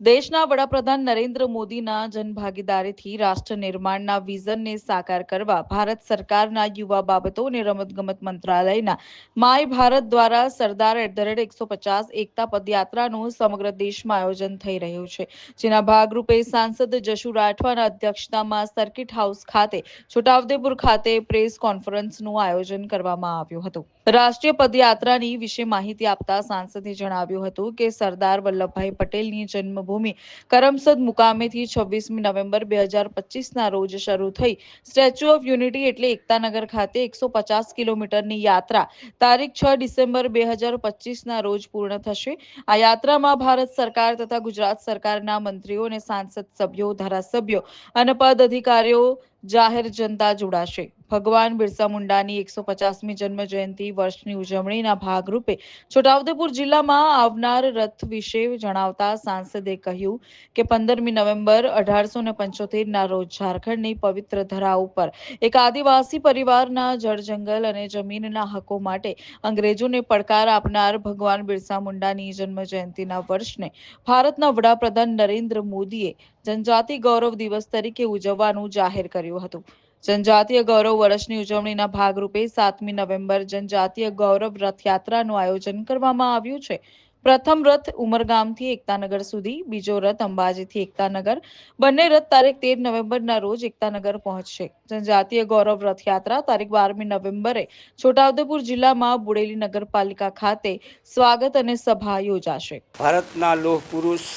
દેશના વડાપ્રધાન નરેન્દ્ર મોદીના જનભાગીદારીથી રાષ્ટ્ર નિર્માણના વિઝનને સાકાર કરવા ભારત સરકારના યુવા બાબતો અને રમતગમત મંત્રાલયના માય ભારત દ્વારા સરદાર એટ ધ રેટ એકસો પચાસ એકતા પદયાત્રાનું સમગ્ર દેશમાં આયોજન થઈ રહ્યું છે. જેના ભાગરૂપે સાંસદ જશુ રાઠવાના અધ્યક્ષતામાં સર્કિટ હાઉસ ખાતે, છોટાઉદેપુર ખાતે પ્રેસ કોન્ફરન્સનું આયોજન કરવામાં આવ્યું હતું. રાષ્ટ્રીય પદયાત્રાની વિશે માહિતી આપતા સાંસદે જણાવ્યું હતું કે સરદાર વલ્લભભાઈ પટેલની જન્મભૂમિ. કરમસદ મુકામેથી છવ્વીસમી નવેમ્બર બે હજાર પચીસના રોજ શરૂ થઈ સ્ટેચ્યુ ઓફ યુનિટી એટલે એકતાનગર ખાતે એકસો પચાસ કિલોમીટરની યાત્રા. તારીખ છ ડિસેમ્બર બે હજાર પચીસના રોજ પૂર્ણ થશે. આ યાત્રામાં ભારત સરકાર તથા ગુજરાત સરકારના મંત્રીઓ અને સાંસદ સભ્યો, ધારાસભ્યો અને પદ અધિકારીઓ જાહેર જનતા જોડાશે. ભગવાન બિરસા મુંડાની એકસો પચાસમી જન્મ જયંતિ વર્ષની ઉજવણીના ભાગરૂપે છોટાઉદેપુર જિલ્લામાં આવનાર રથ વિશે જણાવતા સાંસદે કહ્યું કે પંદરમી નવેમ્બર અઢારસો ને પંચોતેરના રોજ ઝારખંડની પવિત્ર ધરા ઉપર એક આદિવાસી પરિવારના જળ જંગલ અને જમીનના હકો માટે અંગ્રેજોને પડકાર આપનાર ભગવાન બિરસા મુંડાની જન્મ જયંતિના વર્ષને ભારતના વડાપ્રધાન નરેન્દ્ર મોદીએ જનજાતિ ગૌરવ દિવસ તરીકે ઉજવવાનું જાહેર કર્યું હતું. જનજાતીય ગૌરવ વર્ષની ઉજવણીના ભાગરૂપે સાતમી નવેમ્બર જનજાતીય ગૌરવ રથયાત્રાનું આયોજન કરવામાં આવ્યું છે. પ્રથમ રથ ઉમરગામથી એકતાનગર સુધી, બીજો રથ અંબાજીથી એકતાનગર. બંને રથ તારીખ તેર નવેમ્બરના રોજ એકતાનગર પહોંચશે. જનજાતીય ગૌરવ રથયાત્રા તારીખ બારમી નવેમ્બરે છોટાઉદેપુર જિલ્લામાં બુડેલી નગરપાલિકા ખાતે સ્વાગત અને સભા યોજાશે. ભારતના લોહ પુરુષ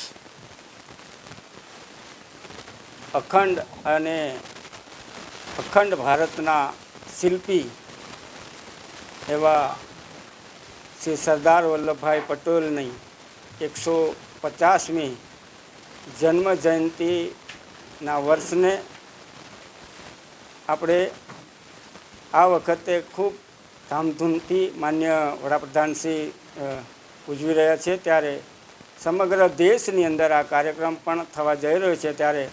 અખંડ અને અખંડ ભારતના શિલ્પી એવા શ્રી સરદાર વલ્લભભાઈ પટેલની એકસો પચાસમી જન્મ જયંતિના વર્ષને આપણે આ વખતે ખૂબ ધામધૂમથી માન્ય વડાપ્રધાનશ્રી અ, ઉજવી રહ્યા છે. ત્યારે સમગ્ર દેશની અંદર આ કાર્યક્રમ પણ થવા જઈ રહ્યો છે. ત્યારે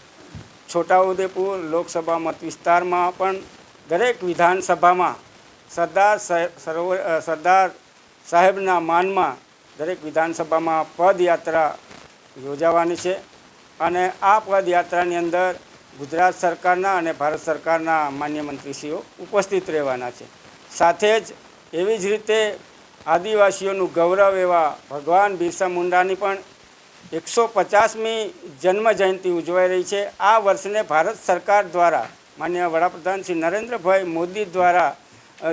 છોટાઉદેપુર લોકસભા મત વિસ્તારમાં પણ દરેક વિધાનસભામાં સરદાર સરોવર સરદાર સાહેબના માનમાં દરેક વિધાનસભામાં પદયાત્રા યોજાવાની છે અને આ પદયાત્રાની અંદર ગુજરાત સરકારના અને ભારત સરકારના માન્ય મંત્રીશ્રીઓ ઉપસ્થિત રહેવાના છે. સાથે જ એવી જ રીતે આદિવાસીઓનું ગૌરવ એવા ભગવાન બિરસા મુંડાની પણ એકસો પચાસમી જન્મ જયંતિ ઉજવાઈ રહી છે. આ વર્ષને ભારત સરકાર દ્વારા માન્ય વડાપ્રધાન શ્રી નરેન્દ્રભાઈ મોદી દ્વારા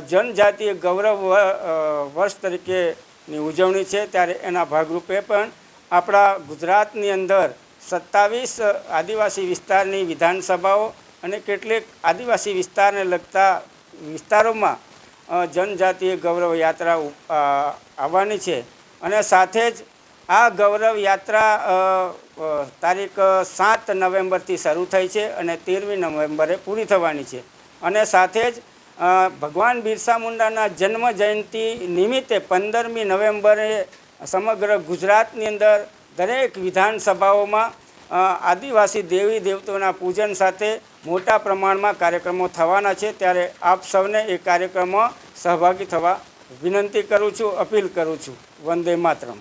જનજાતીય ગૌરવ વર્ષ તરીકેની ઉજવણી છે. ત્યારે એના ભાગરૂપે પણ આપણા ગુજરાતની અંદર સત્તાવીસ આદિવાસી વિસ્તારની વિધાનસભાઓ અને કેટલીક આદિવાસી વિસ્તારને લગતા વિસ્તારોમાં જનજાતીય ગૌરવ યાત્રા આવવાની છે. અને સાથે જ આ ગૌરવ યાત્રા તારીખ સાત નવેમ્બરથી શરૂ થઈ છે અને તેરમી નવેમ્બરે પૂરી થવાની છે. અને સાથે જ ભગવાન બિરસા મુંડાના જન્મ જયંતિ નિમિત્તે પંદરમી નવેમ્બરે સમગ્ર ગુજરાતની અંદર દરેક વિધાનસભાઓમાં આદિવાસી દેવી દેવતાઓના પૂજન સાથે મોટા પ્રમાણમાં કાર્યક્રમો થવાના છે. ત્યારે આપ સૌને એ કાર્યક્રમમાં સહભાગી થવા વિનંતી કરું છું, અપીલ કરું છું. વંદે માતરમ.